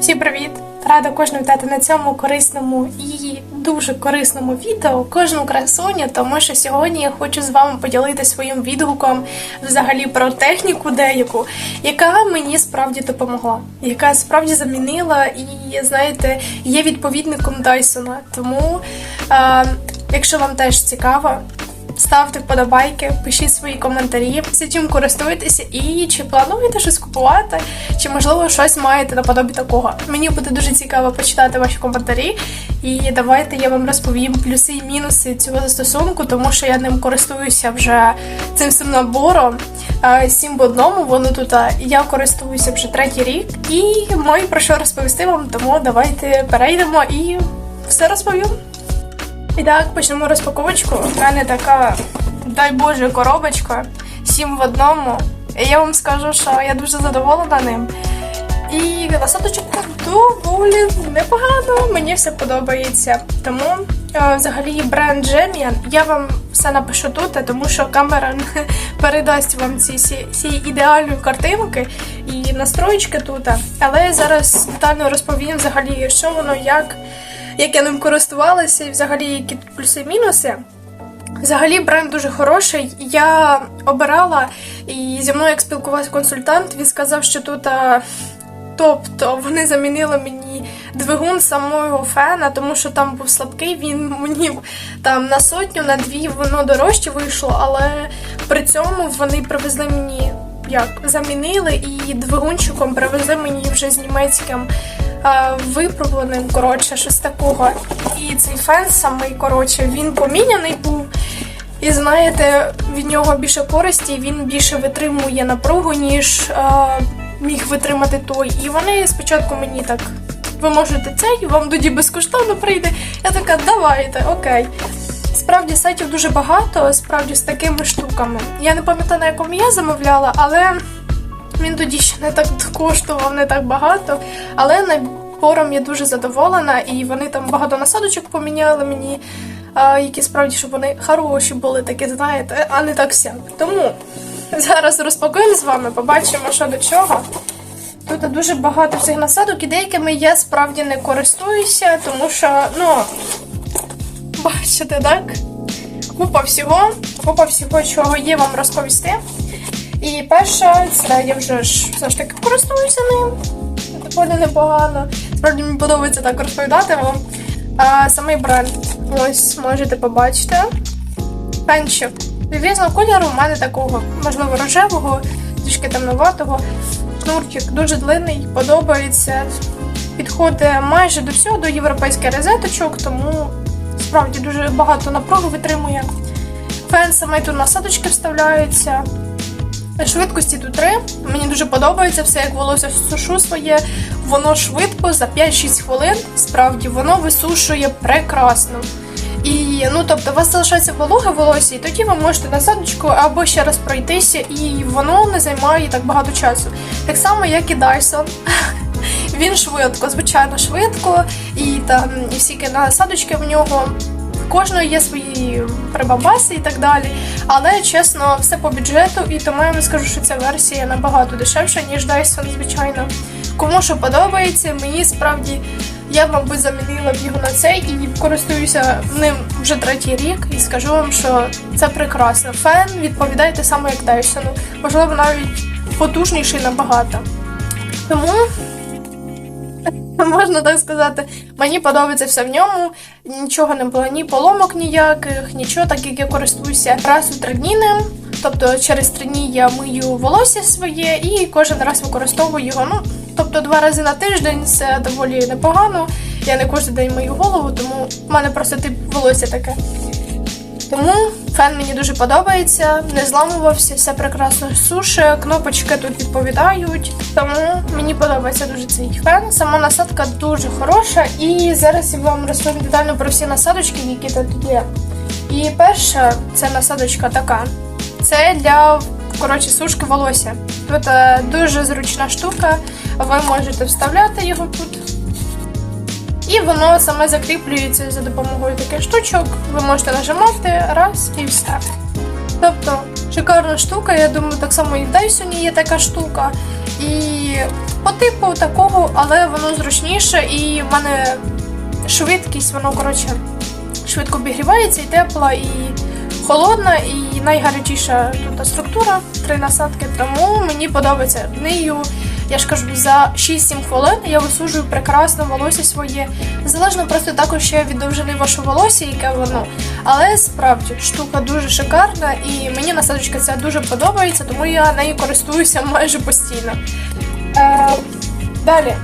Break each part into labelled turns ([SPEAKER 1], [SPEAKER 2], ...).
[SPEAKER 1] Всім привіт! Рада кожного вітати на цьому корисному і дуже корисному відео кожну красуню, тому що сьогодні я хочу з вами поділитися своїм відгуком взагалі про техніку деяку, яка мені справді допомогла, яка справді замінила і, знаєте, є відповідником Дайсона. Тому, е, якщо вам теж цікаво, Ставте вподобайки, пишіть свої коментарі, всі чим користуєтеся і чи плануєте щось купувати, чи можливо щось маєте наподобі такого. Мені буде дуже цікаво почитати ваші коментарі. І давайте я вам розповім плюси і мінуси цього застосунку, тому що я ним користуюся вже цим всім набором. Сім в одному, воно тут я користуюся вже третій рік і маю про що розповісти вам, тому давайте перейдемо і все розповім. І так, почнемо розпаковочку. У мене така, дай Боже, коробочка. Сім в одному. І я вам скажу, що я дуже задоволена ним. І насадочок доволі непогано, мені все подобається. Тому е, взагалі бренд Jemian, я вам все напишу тут, тому що камера передасть вам ці всі, ідеальні картинки і настроєчки тут. Але я зараз детально розповім взагалі, що воно, як як я ним користувалася, і взагалі які тут плюси і мінуси. Взагалі бренд дуже хороший. Я обирала і зі мною як спілкувався консультант, він сказав, що тут. А, Тобто вони замінили мені двигун самого фена, тому що там був слабкий, він мені там на сотню, на дві воно дорожче вийшло, але при цьому вони привезли мені як замінили і двигунчиком привезли мені вже з німецьким е, випробуваним, коротше, щось такого. І цей фен самий, коротше, він поміняний був. І знаєте, від нього більше користі, він більше витримує напругу, ніж е, міг витримати той. І вони спочатку мені так. Ви можете цей, вам тоді безкоштовно прийде. Я така, давайте, окей. Справді сайтів дуже багато, справді з такими штуками. Я не пам'ятаю, на якому я замовляла, але він тоді ще не так коштував, не так багато. Але набором я дуже задоволена, і вони там багато насадочок поміняли мені, які справді, щоб вони хороші були, такі, знаєте, а не так всяк. Тому зараз розпакуємо з вами, побачимо, що до чого. Тут дуже багато всіх насадок, і деякими я справді не користуюся, тому що, ну, бачите, так? Купа всього, купа всього, чого є вам розповісти. І перша, це я вже ж все ж таки користуюся ним. Доволі непогано. Справді мені подобається так розповідати вам. А, самий бренд. Ось можете побачити. Пенчик. Різного кольору у мене такого, можливо, рожевого, трішки темноватого. Шнурчик дуже длинний, подобається. Підходить майже до всього, до європейських розеточок, тому справді дуже багато напруги витримує. Фен саме тут насадочки вставляються. Швидкості тут 3. Мені дуже подобається все, як волосся сушу своє. Воно швидко за 5-6 хвилин. Справді воно висушує прекрасно. І ну тобто у вас залишається вологе волосся, і тоді ви можете насадочку або ще раз пройтися, і воно не займає так багато часу. Так само, як і Dyson. Він швидко, звичайно, швидко, і там і всі насадочки в нього. Кожного є свої прибамбаси і так далі. Але чесно, все по бюджету, і тому я вам скажу, що ця версія набагато дешевша, ніж Dyson, звичайно. Кому що подобається, мені справді я, мабуть, замінила б його на цей і користуюся ним вже третій рік, і скажу вам, що це прекрасно. Фен відповідає те саме, як Dyson. Можливо, навіть потужніший набагато. Тому можна так сказати. Мені подобається все в ньому. Нічого не було, ні поломок ніяких, нічого, так як я користуюся раз у три дні ним. Тобто через три дні я мию волосся своє і кожен раз використовую його. Ну, тобто два рази на тиждень це доволі непогано. Я не кожен день мию голову, тому в мене просто тип волосся таке. Тому фен мені дуже подобається, не зламувався, все прекрасно суше, кнопочки тут відповідають. Тому мені подобається дуже цей фен. Сама насадка дуже хороша, і зараз я вам розповім детально про всі насадочки, які тут є. І перша це насадочка така. Це для коротше сушки волосся. Тут е, дуже зручна штука. Ви можете вставляти його тут. І воно саме закріплюється за допомогою таких штучок. Ви можете нажимати раз і все. Тобто, шикарна штука, я думаю, так само і в Dyson є така штука. І по типу такого, але воно зручніше, і в мене швидкість, воно коротше швидко обігрівається і тепла, і холодна, і найгарячіша тут структура, три насадки. Тому мені подобається нею. Я ж кажу, за 6-7 хвилин я висуджую прекрасно волосся своє. Залежно просто також ще від довжини вашого волосся, яке воно. Але справді штука дуже шикарна, і мені насадочка ця дуже подобається, тому я нею користуюся майже постійно. Е, далі.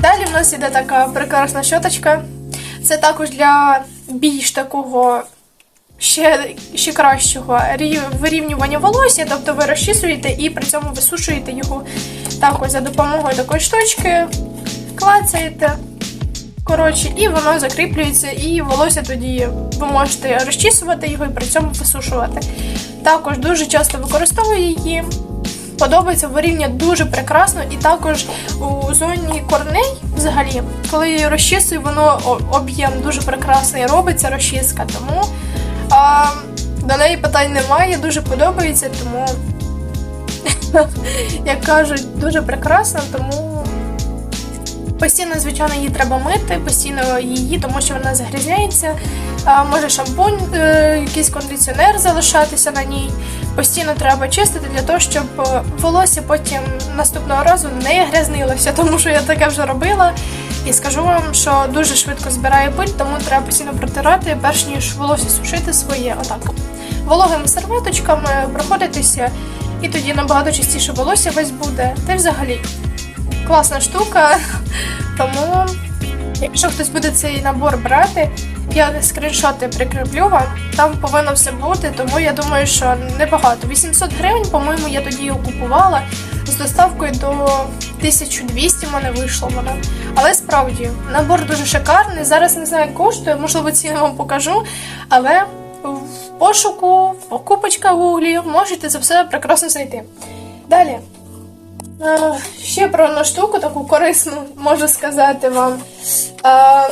[SPEAKER 1] Далі в нас іде така прекрасна щоточка. Це також для більш такого ще, ще кращого вирівнювання волосся, тобто ви розчісуєте і при цьому висушуєте його також за допомогою такої штучки, клацаєте. Коротше, і воно закріплюється, і волосся тоді ви можете розчісувати його і при цьому висушувати. Також дуже часто використовую її. Подобається вирівнює дуже прекрасно, і також у зоні корней, взагалі, коли я її розчісую, воно об'єм дуже прекрасний робиться розчіска. Тому а, до неї питань немає, дуже подобається, тому, як кажуть, дуже прекрасно, тому постійно, звичайно, її треба мити, постійно її, тому що вона загрізняється. Може шампунь, е, якийсь кондиціонер залишатися на ній. Постійно треба чистити для того, щоб е, волосся потім наступного разу не грязнилося, тому що я таке вже робила. І скажу вам, що дуже швидко збирає пиль, тому треба постійно протирати, перш ніж волосся сушити своє. Отак. Вологими серветочками проходитися, і тоді набагато чистіше волосся весь буде. Та й взагалі класна штука. Тому, якщо хтось буде цей набор брати, я скріншоти прикріплю вам. Там повинно все бути, тому я думаю, що небагато. 800 гривень, по-моєму, я тоді його купувала з доставкою до 1200 в мене вийшло воно. Але справді набор дуже шикарний. Зараз не знаю, коштує, можливо, ціну вам покажу. Але пошуку, покупочка в гуглі можете це все прекрасно знайти. Далі. Е, Ще про одну штуку, таку корисну, можу сказати вам. Е,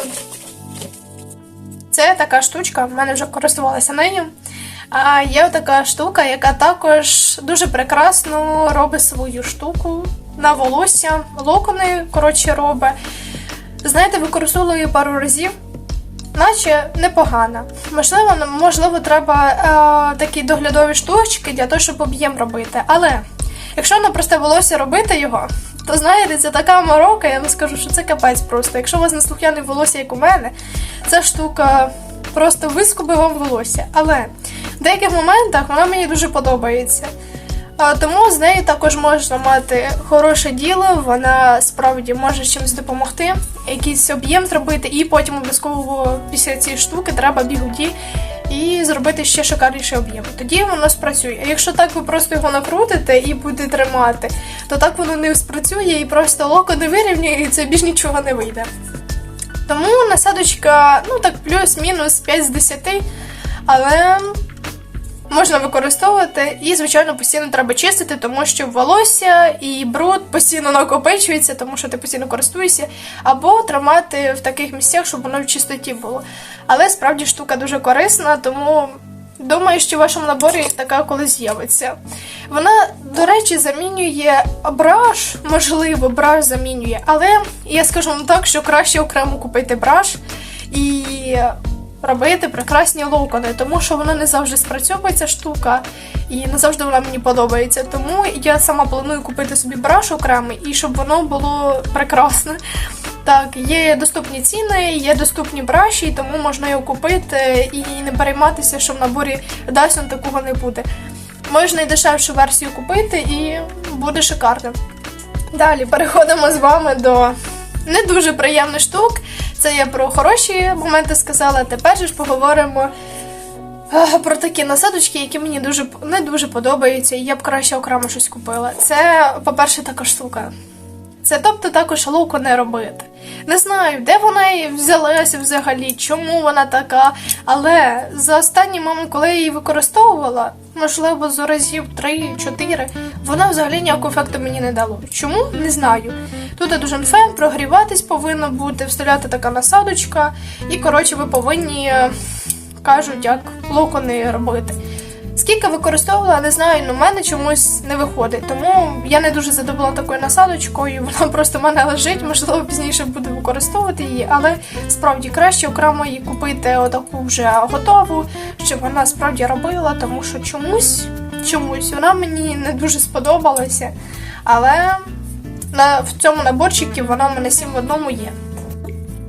[SPEAKER 1] Це така штучка, в мене вже користувалася нею. А є така штука, яка також дуже прекрасно робить свою штуку на волосся, локони, коротше, робить. Знаєте, використовувала її пару разів, наче непогана. Можливо, можливо, треба е, такі доглядові штучки для того, щоб об'єм робити. Але якщо на просте волосся робити його, то знаєте, це така морока, я вам скажу, що це капець просто. Якщо у вас неслухняне волосся, як у мене, ця штука просто вискубить вам волосся. Але в деяких моментах вона мені дуже подобається. Тому з нею також можна мати хороше діло, вона справді може чимось допомогти, якийсь об'єм зробити, і потім обов'язково після цієї штуки треба бігуді і зробити ще шикарніший об'єм. Тоді воно спрацює. А якщо так ви просто його накрутите і будете тримати, то так воно не спрацює і просто локо не вирівнює, і це більш нічого не вийде. Тому насадочка, ну так, плюс-мінус 5 з 10, але можна використовувати і, звичайно, постійно треба чистити, тому що волосся і бруд постійно накопичується, тому що ти постійно користуєшся, або тримати в таких місцях, щоб воно в чистоті було. Але справді штука дуже корисна, тому. Думаю, що в вашому наборі така колись з'явиться. Вона, до речі, замінює браш, можливо, браш замінює, але я скажу вам так, що краще окремо купити браш і робити прекрасні локони, тому що вона не завжди спрацьовує ця штука, і не завжди вона мені подобається. Тому я сама планую купити собі браш окремий і щоб воно було прекрасне. Так, є доступні ціни, є доступні браші, тому можна його купити і не перейматися, що в наборі Dyson такого не буде. Можна і дешевшу версію купити, і буде шикарно. Далі переходимо з вами до не дуже приємних штук. Це я про хороші моменти сказала. Тепер же ж поговоримо про такі насадочки, які мені дуже не дуже подобаються, і я б краще окремо щось купила. Це, по-перше, така штука. Це тобто також луку не робити. Не знаю, де вона і взялася взагалі, чому вона така. Але за останні момент, коли я її використовувала, можливо, з разів 3-4, вона взагалі ніякого ефекту мені не дало. Чому? Не знаю. Тут дуже фен, прогріватись повинно бути, вставляти така насадочка, і коротше, ви повинні е, кажуть, як локони робити. Скільки використовувала, не знаю, але мене чомусь не виходить. Тому я не дуже задоволена такою насадочкою. Вона просто в мене лежить. Можливо, пізніше буду використовувати її, але справді краще окремо її купити отаку вже готову, щоб вона справді робила, тому що чомусь, чомусь вона мені не дуже сподобалася. Але на, в цьому наборчику вона в мене 7 в одному є.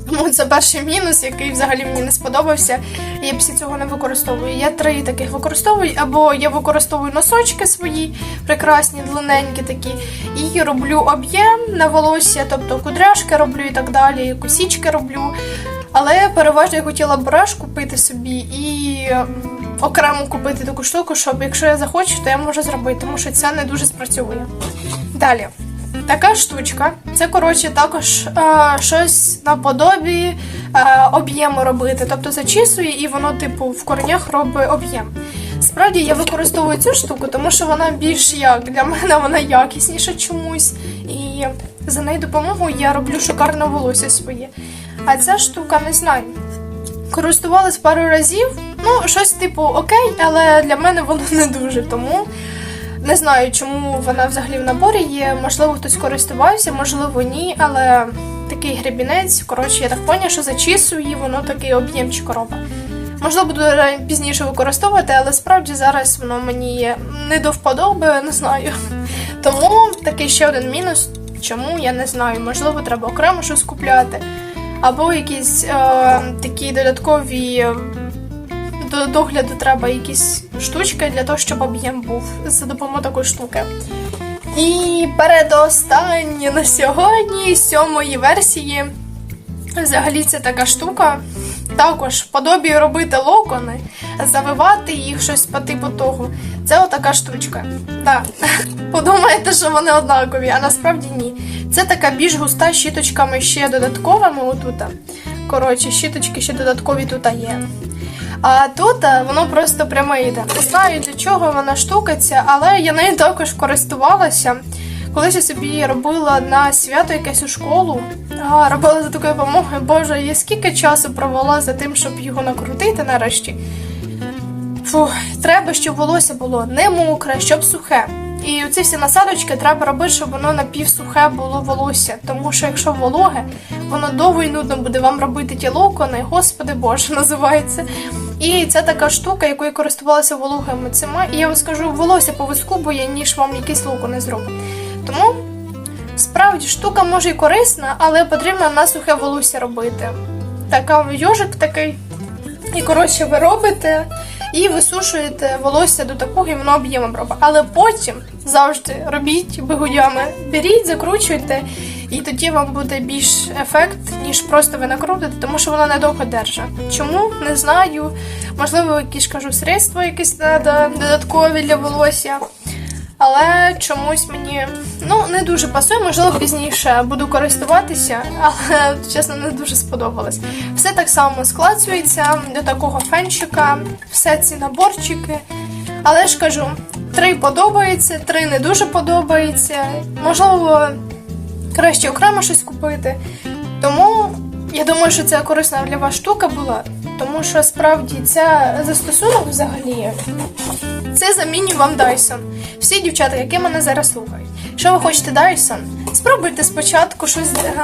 [SPEAKER 1] Тому це перший мінус, який взагалі мені не сподобався. Я після цього не використовую. Я три таких використовую, або я використовую носочки свої, прекрасні, длинненькі такі, і роблю об'єм на волосся, тобто кудряшки роблю і так далі, косічки роблю. Але переважно я хотіла браш купити собі і окремо купити таку штуку, щоб якщо я захочу, то я можу зробити, тому що це не дуже спрацьовує. Далі. Така штучка. Це, коротше, також е, щось наподобі е, об'єму робити. Тобто зачісує і воно, типу, в коренях робить об'єм. Справді я використовую цю штуку, тому що вона більш як для мене вона якісніша чомусь. І за нею допомогою я роблю шикарне волосся своє. А ця штука не знаю. Користувалась пару разів. Ну, щось типу окей, але для мене воно не дуже. Тому не знаю, чому вона взагалі в наборі є. Можливо, хтось користувався, можливо, ні, але такий гребінець. Коротше, я так поняла, що зачісую її, воно такий об'ємчик робить. Можливо, буду пізніше використовувати, але справді зараз воно мені не до вподоби, не знаю. Тому такий ще один мінус. Чому я не знаю. Можливо, треба окремо щось купляти. Або якісь е, такі додаткові до догляду треба якісь штучки для того, щоб об'єм був за допомогою такої штуки. І передостаннє на сьогодні сьомої версії. Взагалі це така штука. Також подобію робити локони, завивати їх щось по типу того. Це отака штучка. Да. Подумаєте, що вони однакові, а насправді ні. Це така більш густа щіточками ще додатковими отут. Коротше, щіточки ще додаткові тут є. А тут воно просто пряме йде. Не знаю для чого вона штукаться, але я нею також користувалася. Колись я собі робила на свято якесь у школу, робила за такою допомогою. Боже, я скільки часу провела за тим, щоб його накрутити нарешті. Фух, треба, щоб волосся було не мокре, щоб сухе. І ці всі насадочки треба робити, щоб воно напівсухе було волосся. Тому що якщо вологе, воно довго і нудно буде вам робити ті локони, господи Боже, називається. І це така штука, якою користувалася вологими цими. І я вам скажу, волосся повискубує, ніж вам якісь локони зробить. Тому справді штука може і корисна, але потрібно на сухе волосся робити. Така йожик такий. І коротше, ви робите і висушуєте волосся до такого, і воно об'ємом робить. Але потім завжди робіть бигудями, беріть, закручуйте, і тоді вам буде більш ефект, ніж просто ви накрутите, тому що воно недовго держить. Чому? Не знаю. Можливо, якісь кажу средства якісь треба додаткові для волосся. Але чомусь мені ну не дуже пасує, можливо, пізніше буду користуватися, але чесно не дуже сподобалось. Все так само складується до такого фенчика, все ці наборчики. Але ж кажу, три подобається, три не дуже подобається. Можливо, краще окремо щось купити. Тому я думаю, що це корисна для вас штука була, тому що справді це застосунок взагалі. Це замінює вам Dyson. Всі дівчата, які мене зараз слухають. Якщо ви хочете Dyson, спробуйте спочатку щось е,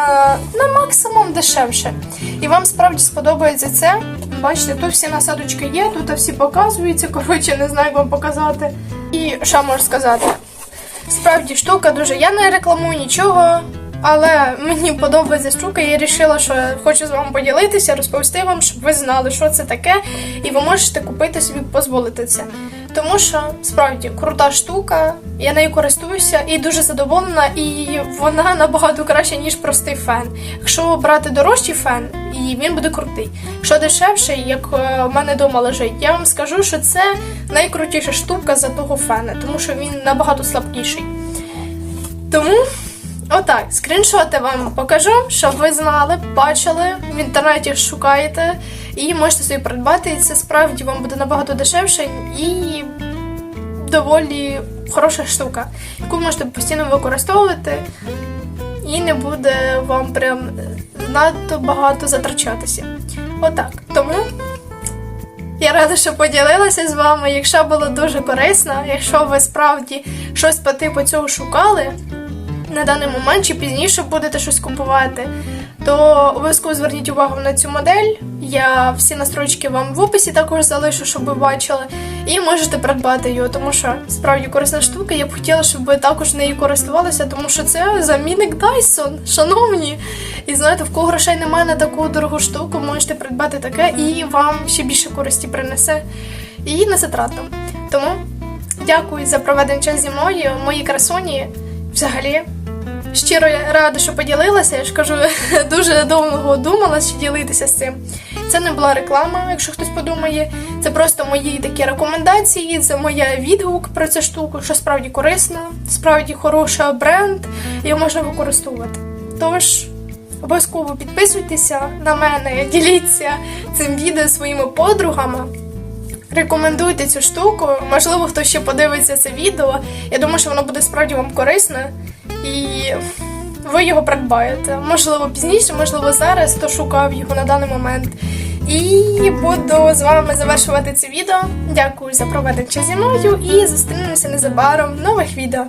[SPEAKER 1] на максимум дешевше. І вам справді сподобається це. Бачите, тут всі насадочки є, тут всі показуються. Коротше, не знаю, як вам показати. І що можу сказати? Справді штука дуже. Я не рекламую нічого. Але мені подобається штука, і я вирішила, що хочу з вами поділитися, розповісти вам, щоб ви знали, що це таке, і ви можете купити собі, дозволити це. Тому що справді крута штука, я нею користуюся і дуже задоволена, і вона набагато краще, ніж простий фен. Якщо брати дорожчий фен, і він буде крутий. Якщо дешевший, як е, в мене вдома лежить, я вам скажу, що це найкрутіша штука за того фена, тому що він набагато слабкіший. Тому. Отак, скріншоти вам покажу, щоб ви знали, бачили, в інтернеті шукаєте і можете собі придбати. І це справді вам буде набагато дешевше і доволі хороша штука, яку можете постійно використовувати, і не буде вам прям надто багато затрачатися. Отак. Тому Я рада, що поділилася з вами. Якщо було дуже корисно, якщо ви справді щось по типу цього шукали на даний момент чи пізніше будете щось купувати, то обов'язково зверніть увагу на цю модель. Я всі настройки вам в описі також залишу, щоб ви бачили, і можете придбати його, тому що справді корисна штука. Я б хотіла, щоб ви також нею користувалися, тому що це замінник Dyson, шановні. І знаєте, в кого грошей немає на таку дорогу штуку, можете придбати таке і вам ще більше користі принесе і не затратно. Тому дякую за проведений час зі мною, мої красуні. Взагалі, щиро рада, що поділилася. Я ж кажу, дуже довго думала, що ділитися з цим. Це не була реклама, якщо хтось подумає. Це просто мої такі рекомендації, це моя відгук про цю штуку, що справді корисно, справді хороша бренд, його можна використовувати. Тож. Обов'язково підписуйтеся на мене, діліться цим відео своїми подругами. Рекомендуйте цю штуку. Можливо, хтось ще подивиться це відео. Я думаю, що воно буде справді вам корисне. І ви його придбаєте. Можливо, пізніше, можливо, зараз, хто шукав його на даний момент. І буду з вами завершувати це відео. Дякую за проведення зі мною і зустрінемося незабаром в нових відео.